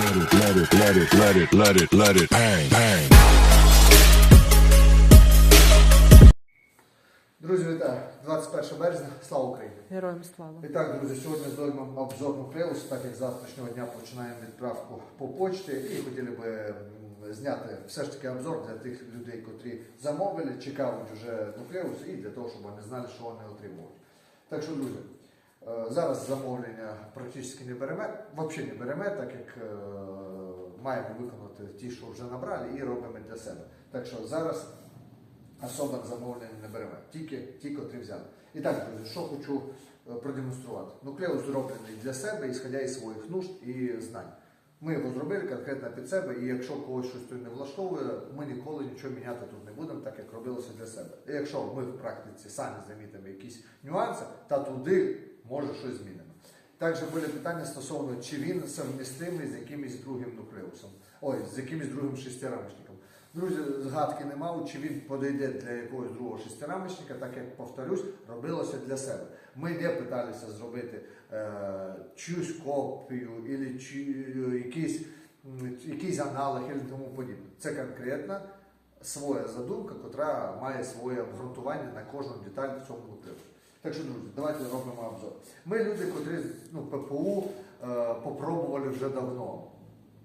let it, let it, let it, let it, let it, let it bang, bang. Друзі, вітаю! 21 березня, слава Україні! Героям слава. І так, друзі, сьогодні зробимо обзор нуклеусу, так як з завтрашнього дня починаємо відправку по почті і хотіли би зняти все ж таки обзор для тих людей, котрі замовили, чекають вже нуклеус і для того, щоб вони знали, що вони отримують. Так що, друзі, зараз замовлення практично не беремо, взагалі не беремо, так як е, маємо виконати ті, що вже набрали, і робимо для себе. Так що зараз особо замовлення не беремо, тільки ті, котрі взяли. І так, друзі, що хочу е, продемонструвати. Нуклеус зроблений для себе, ісходя із своїх нужд і знань. Ми його зробили конкретно під себе, і якщо когось щось тут не влаштовує, ми ніколи нічого міняти тут не будемо, так як робилося для себе. І якщо ми в практиці самі замітимо якісь нюанси, та туди може щось змінимо. Також були питання стосовно, чи він совмістимий з якимось другим нуклеусом, ой, з якимось другим шестирамочником. Друзі, згадки не мав, чи він подойде для якогось другого шестирамочника, так як повторюсь, робилося для себе. Ми не питалися зробити е, чиюсь копію, або чи, е, якийсь, якийсь аналог і тому подібне. Це конкретна своя задумка, яка має своє обґрунтування на кожну деталь в цьому нуклеусі. Так що, друзі, давайте робимо обзор. Ми люди, котрі ну, ППУ е, попробували вже давно.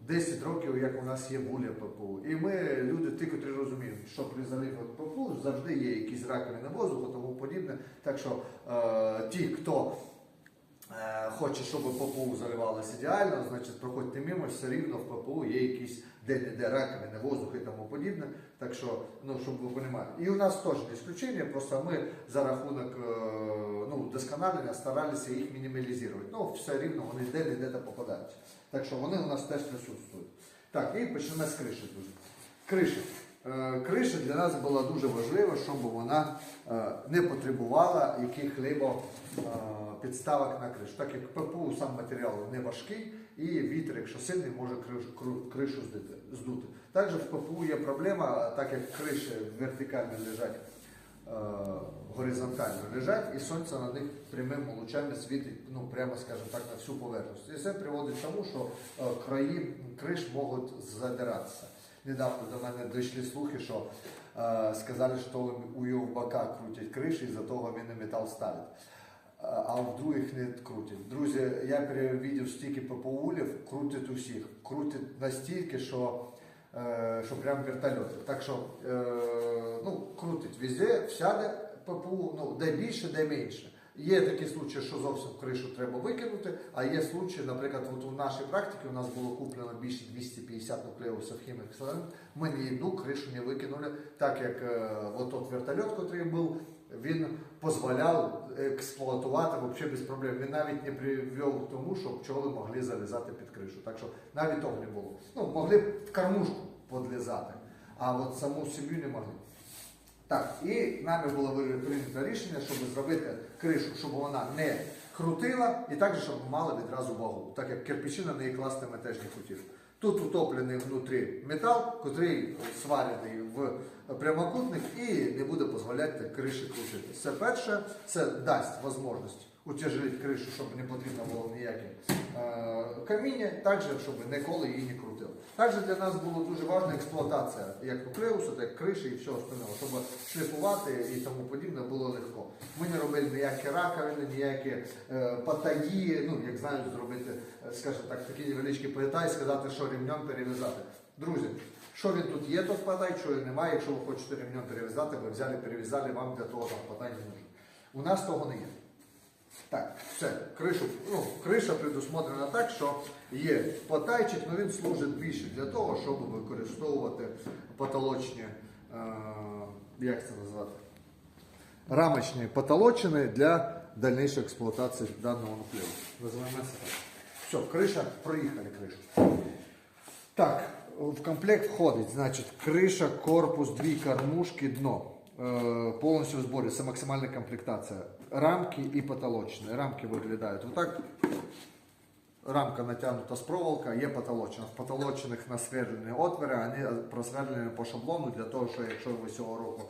10 років, як у нас є буля ППУ. І ми, люди, ті, котрі розуміють, що при заливі ППУ завжди є якісь раковини воздуху, тому подібне. Так що е, ті, хто хоче, щоб ППУ заливалося ідеально, значить проходьте мимо, все рівно в ППУ є якісь де-не-де раковини, воздух і тому подібне. Так що, ну, щоб ви розуміли. І у нас теж не исключення, просто ми за рахунок е, ну, вдосконалення старалися їх мінімалізувати. Ну, все рівно вони де-не-де та попадаються. Так що вони у нас теж присутствують. Так, і почнемо з криші, друзі. Криша. Е, Криша для нас була дуже важлива, щоб вона е, не потребувала яких-либо е, підставок на кришу. Так як ППУ сам матеріал не важкий, і вітер, якщо сильний, може кришу, здути-. Також в ППУ є проблема, так як криші вертикально лежать, горизонтально лежать, і сонце на них прямими лучами світить, ну прямо скажімо так, на всю поверхність. І це приводить до того, що краї криш можуть задиратися. Недавно до мене дійшли слухи, що е, сказали, що у бока крутять криші, і за того він і метал ставить. Е, А в других не крутять. Друзі, я перевідів стільки ППУлів, крутять усіх. Крутять настільки, що, е, що прям вертольоти. Так що е, ну, крутить везде, всяде ППУ, ну, де більше, де менше. Є такі случаї, що зовсім кришу треба викинути, а є случаї, наприклад, от у нашій практиці у нас було куплено більше 250 нуклеусів хімік. Ми ні одну кришу не викинули, так як е, от тот вертольот, який був, він дозволяв експлуатувати взагалі без проблем. Він навіть не привів тому, що пчоли могли залізати під кришу. Так що навіть того не було. Ну, могли в кормушку подлізати, а от саму сім'ю не могли. Так, і нами було прийнято рішення, щоб зробити кришу, щоб вона не крутила, і також, щоб мала відразу вагу, так як кирпичі на неї класти ми теж не хотіли. Тут утоплений внутрі метал, який сварений в прямокутник і не буде дозволяти криші крутити. Це перше, це дасть можливість утяжелити кришу, щоб не потрібно було ніяке е, каміння, також, щоб ніколи її не крутило. Також для нас було дуже важлива експлуатація як нуклеусу, так криші і всього остального, щоб шліфувати і тому подібне було легко. Ми не робили ніякі раковини, ніякі е, патаї, ну як знають зробити, е, скажімо так, такі невеличкі поета і сказати, що ремнем перев'язати. Друзі, що він тут є, тот потай, що його немає. Якщо ви хочете ремнем перев'язати, ви взяли, перев'язали, вам для того там потай не нужен. У нас того не є. Так, все, кришу, ну, криша предусмотрена так, що є потайчик, але він служить більше для того, щоб використовувати потолочні, е, як це назвати, рамочні потолочини для дальнішої експлуатації даного нуклеусу. Називаємо так. Все, криша, проїхали кришу. Так, в комплект входить, значить, криша, корпус, дві кормушки, дно. Е, повністю в зборі. Це максимальна комплектація. Рамки і потолочні. Рамки виглядають отак. Рамка натягнута з проволока, є потолочна. В потолочних насверлені отвори, вони просверлені по шаблону для того, що якщо ви цього року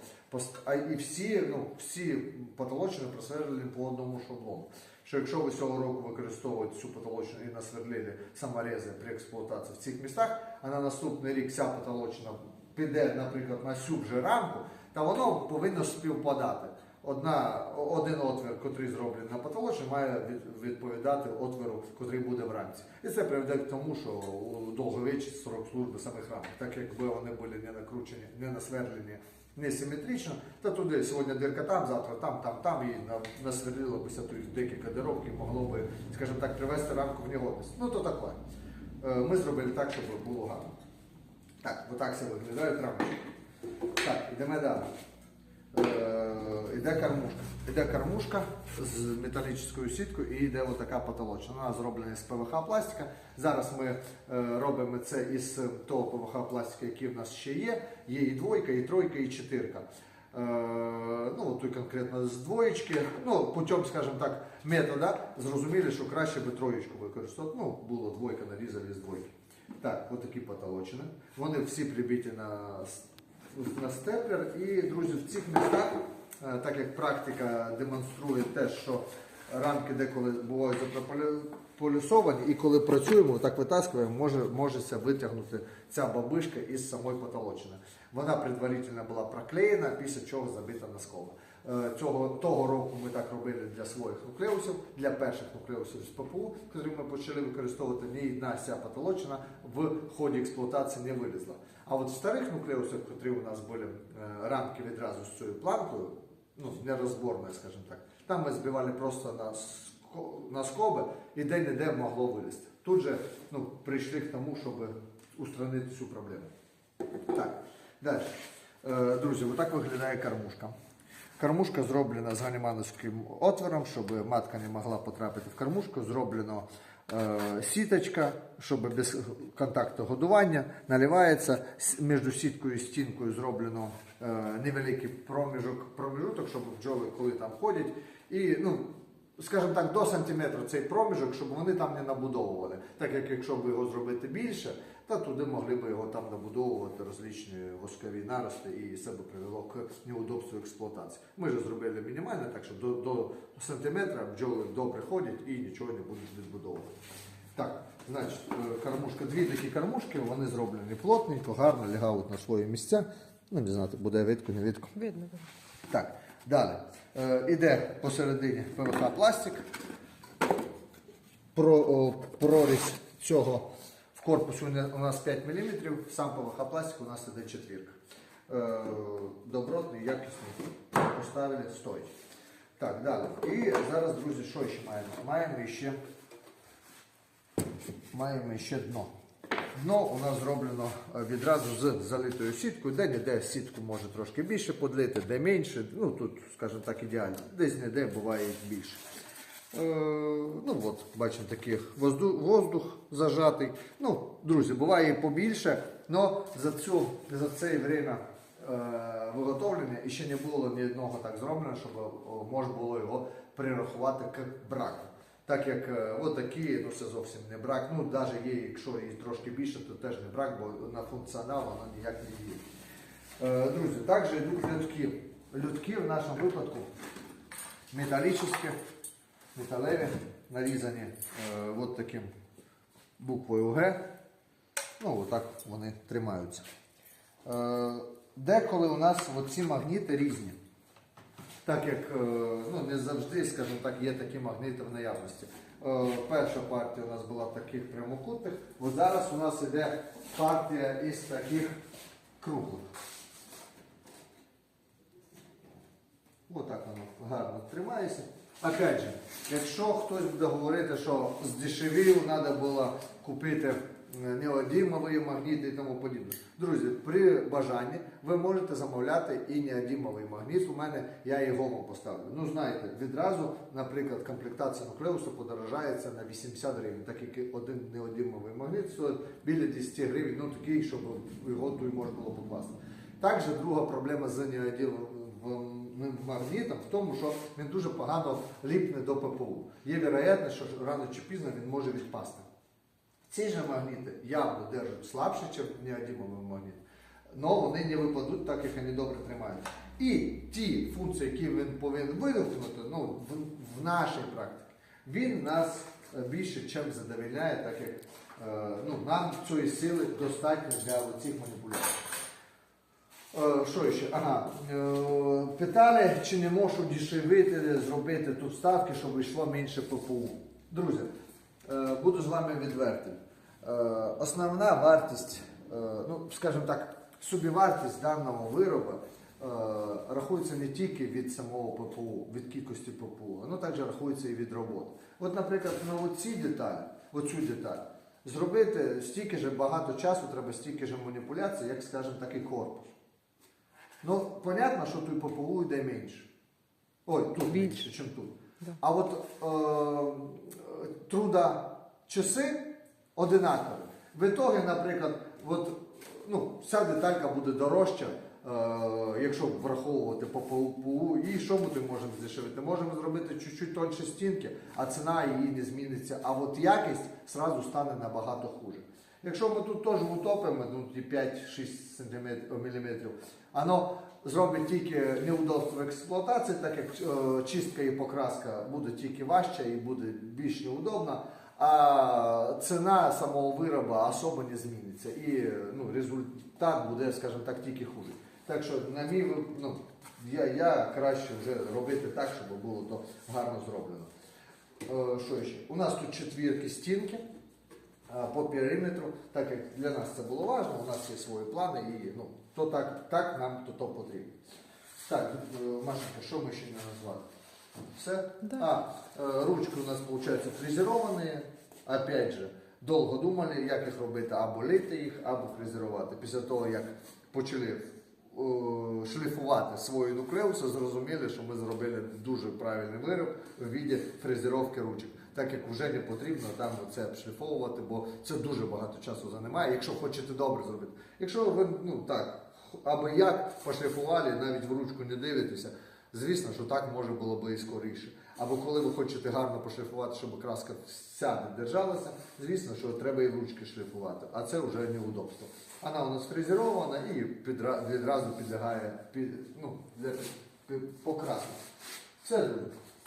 і всі, ну, всі потолочні просверлені по одному шаблону. що якщо ви цього року використовуєте цю потолочну і насвердлили саморези при експлуатації в цих містах, а на наступний рік ця потолочна піде, наприклад, на цю вже рамку, та воно повинно співпадати. Одна, один отвір, який зроблений на потолочні, має відповідати отвору, який буде в рамці. І це приведе к тому, що у довговічний срок служби самих рамок, так якби вони були не накручені, не насверлені не симетрично, то туди сьогодні дирка там, завтра там, там, там, і на- насверлило б тут декілька дирок і могло би, скажімо так, привести рамку в негодність. Ну то таке. Е, Ми зробили так, щоб було гарно. Так, отак все виглядає рамочка. Так, йдемо далі. Е, Іде кормушка. Іде кормушка з металічною сіткою і йде отака потолочна. Вона зроблена з ПВХ пластика. Зараз ми е, робимо це із того ПВХ пластика, який в нас ще є. Є і двойка, і тройка, і чотирка. Е, ну, тут конкретно з двоєчки. Ну, путем, скажімо так, метода зрозуміли, що краще би троєчку використовувати. Ну, було двойка, нарізали з двойки. Так, отакі потолочини. Вони всі прибиті на на степлер. І, друзі, в цих містах, е, так як практика демонструє те, що рамки деколи бувають заполюсовані, і коли працюємо, так витаскуємо, може, можеться витягнути ця бабишка із самої потолочини. Вона предварительно була проклеєна, після чого забита носкова. Е, Цього того року ми так робили для своїх нуклеусів, для перших нуклеусів з ППУ, які ми почали використовувати, ні одна ця потолочина в ході експлуатації не вилізла. А от в старих нуклеусах, які у нас були е, рамки відразу з цією планкою, ну, нерозборною, скажімо так, там ми збивали просто на, на скоби і де-не-де могло вилізти. Тут же ну, прийшли к тому, щоб устранити цю проблему. Так, далі. Е, Друзі, отак виглядає кормушка. Кормушка зроблена з ганімановським отвором, щоб матка не могла потрапити в кормушку. Зроблено сіточка, щоб без контакту годування наливається. Між сіткою і стінкою зроблено е, невеликий проміжок, проміжок, щоб бджоли, коли там ходять, і ну, скажімо так, до сантиметра цей проміжок, щоб вони там не набудовували. Так як якщо б його зробити більше, то туди могли б його там набудовувати розличні воскові нарости і це б привело к неудобству експлуатації. Ми ж зробили мінімально, так що до, до сантиметра бджоли добре ходять і нічого не будуть відбудовувати. Так, значить, е, кормушка, дві такі кормушки, вони зроблені плотненько, гарно лягають на свої місця. Ну, не знати, буде видко, не видко. Видно. видно. Так, далі. Е, іде посередині ПВХ пластик. Про, о, прорізь цього в корпусі у нас 5 мм, сам пластик у нас іде четвірка. Е, добротний, якісний. Поставили, стоїть. Так, далі. І зараз, друзі, що ще маємо? Маємо ще, маємо ще дно. Дно у нас зроблено е, відразу з залитою сіткою, де-не-де сітку може трошки більше подлити, де менше. Ну тут, скажімо так, ідеально. Десь не де буває більше. Е, ну от, бачимо такий воздух, воздух зажатий. Ну, друзі, буває побільше, але за, цю, за це время е, виготовлення ще не було ні одного так зроблено, щоб можна було його прирахувати к браку. Так як е, от ну це зовсім не брак. Ну, навіть є, якщо і трошки більше, то теж не брак, бо на функціонал воно ніяк не діє. Е, Друзі, також йдуть людки. Людки в нашому випадку металічні, металеві, нарізані е, от таким буквою Г. Ну, отак вони тримаються. Е, деколи у нас ці магніти різні. Так як е, ну, не завжди, скажімо так, є такі магніти в наявності. Перша партія у нас була таких прямокутних, от зараз у нас іде партія із таких круглих. Отак воно гарно тримається. Опять же, якщо хтось буде говорити, що здешевів, треба було купити неодімові магніти і тому подібне. Друзі, при бажанні ви можете замовляти і неодімовий магніт. У мене я його вам поставлю. Ну знаєте, відразу, наприклад, комплектація нуклеусу подорожається на 80 гривень, так як один неодімовий магніт стоїть біля 10 гривень, ну такий, щоб його тут можна було покласти. Також друга проблема з неодімовим магнітом в тому, що він дуже погано ліпне до ППУ. Є вероятність, що рано чи пізно він може відпасти. Ці ж магніти явно держать слабше, ніж неодімовий магніт. але вони не випадуть, так як вони добре тримають. І ті функції, які він повинен вимкнути, ну, в, в нашій практиці, Він нас е, більше чим задовільняє, так як е, ну, нам цієї сили достатньо для цих маніпуляцій. Е, Що ще? Ага. Е, Питали, чи не можу дешевити, зробити тут ставки, щоб йшло менше ППУ. Друзі, е, буду з вами відвертим. Основна вартість, ну, скажімо так, собівартість даного виробу рахується не тільки від самого ППУ, від кількості ППУ, воно також рахується і від роботи. От, наприклад, на оці деталі, оцю деталь, зробити стільки ж багато часу, треба стільки ж маніпуляцій, як, скажімо, такий корпус. Ну, понятно, що тут ППУ йде менше. Ой, тут більше, ніж тут. А от е, труда часи одинакові. В ітогі, наприклад, от, ну, ця деталька буде дорожча, е, якщо враховувати ППУ. І що ми тут можемо здешевити? Можемо зробити чуть-чуть тоньше стінки, а ціна її не зміниться. А от якість зразу стане набагато хуже. Якщо ми тут теж утопимо, ну, ті 5-6 мм, воно зробить тільки неудобство експлуатації, так як е, чистка і покраска буде тільки важча і буде більш неудобна, а ціна самого вироба особо не зміниться. І ну, результат буде, скажімо так, тільки хуже. Так що, на мій ну, я, я краще вже робити так, щоб було то гарно зроблено. Е, Що ще? У нас тут четвірки стінки по периметру, так як для нас це було важливо, у нас є свої плани і ну, то так, так нам то, то потрібно. Так, е, Машенька, що ми ще не назвали? Все? Да. А, е, ручки у нас, виходить, фрезеровані. Опять же, довго думали, як їх робити, або лити їх, або фрезерувати. Після того, як почали е, шліфувати свої нуклеуси, зрозуміли, що ми зробили дуже правильний вироб в віді фрезеровки ручок. Так як вже не потрібно там це обшліфовувати, бо це дуже багато часу займає, якщо хочете добре зробити. Якщо ви ну так, або як пошліфували, навіть в ручку не дивитеся, звісно, що так може було би і скоріше. Або коли ви хочете гарно пошліфувати, щоб краска вся не держалася, звісно, що треба і в ручки шліфувати, а це вже неудобство. Вона у нас фрезерована і відразу підлягає під, ну, покраску. Все,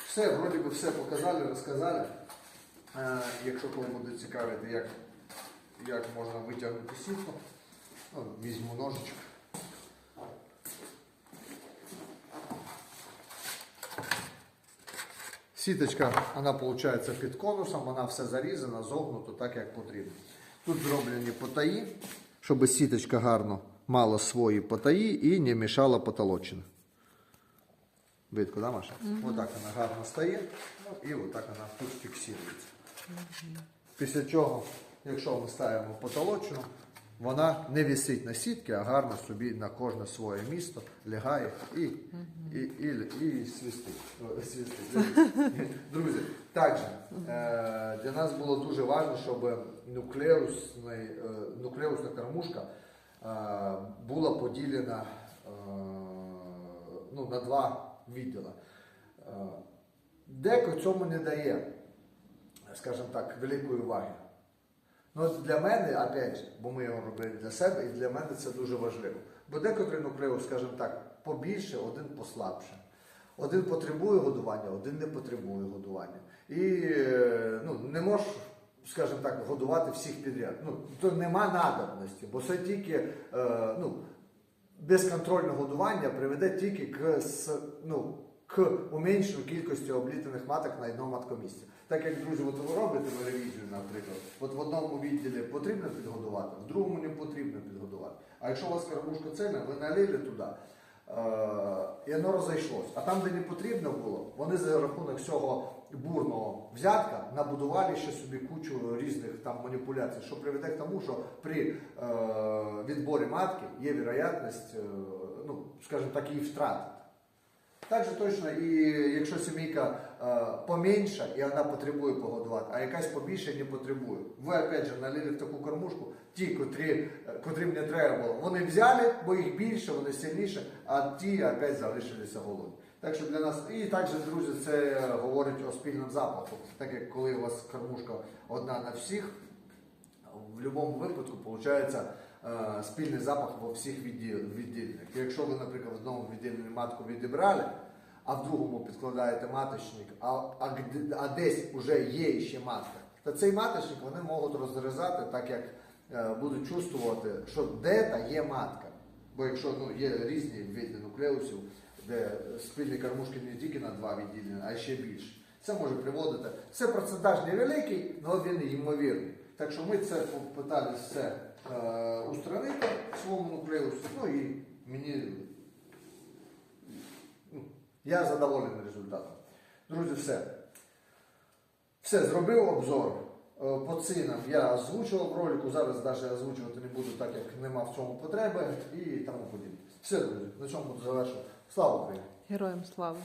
все, вроді би все показали, розказали. Е, якщо кому буде цікавити, як, як можна витягнути сітку, ну, візьму ножичок. Сіточка, вона виходить під конусом, вона все зарізана, зогнуто так, як потрібно. Тут зроблені потаї, щоб сіточка гарно мала свої потаї і не мішала потолочина. Видко, да, Маша? Отак вона гарно стає, ну, і отак вона тут фіксується. Після чого, якщо ми ставимо потолочну, вона не висить на сітки, а гарно собі на кожне своє місто лягає і, і, і, і свистить. Свистить. Друзі, також е, для нас було дуже важливо, щоб е, нуклеусна кормушка е, була поділена ну, на два відділи. Е, Деко цьому не дає, скажімо так, великої уваги. Ну, для мене, опять же, бо ми його робили для себе, і для мене це дуже важливо. Бо декотрий нуклеус, скажімо так, побільше, один послабше. Один потребує годування, один не потребує годування. І е, ну, не можеш, скажімо так, годувати всіх підряд. Ну, то нема надобності, бо це тільки е, ну, безконтрольне годування приведе тільки к, ну, к уменшенню кількості облітаних маток на одному маткомісці. Так як, друзі, от ви робите ревізію, наприклад, от в одному відділі потрібно підгодувати, в другому не потрібно підгодувати. А якщо у вас кормушка цельна, ви налили туди, е, і воно розійшлось. А там, де не потрібно було, вони за рахунок цього бурного взятка набудували ще собі кучу різних там маніпуляцій, що приведе к тому, що при е, відборі матки є вероятність, е, ну, скажімо так, її втратити. Так же точно, і якщо сімейка е, поменша і вона потребує погодувати, а якась побільше не потребує. Ви опять же налили в таку кормушку, ті, котрі, е, котрим не треба було, вони взяли, бо їх більше, вони сильніше, а ті опять залишилися голодні. Так що для нас, і також, друзі, це говорить о спільному запаху. Так як коли у вас кормушка одна на всіх, в будь-якому випадку виходить спільний запах во всіх відділ- віддільних. Якщо ви, наприклад, в одному відділенні матку відібрали, а в другому підкладаєте маточник, а, а, а десь вже є ще матка, то цей маточник вони можуть розрізати так, як е, будуть чувствувати, що де-то є матка. Бо якщо ну, є різні види нуклеусів, де спільні кормушки не тільки на два відділення, а ще більше. Це може приводити. Це процентаж невеликий, але він ймовірний. Так що ми це попиталися все е, устранити в своєму нуклеусі. Ну і мені ну, я задоволений результатом. Друзі, все. Все, зробив обзор. Е, По цінам я озвучував ролику, зараз навіть озвучувати не буду, так як нема в цьому потреби і тому подібне. Все, друзі, на цьому буду завершувати. Слава Україні! Героям слава!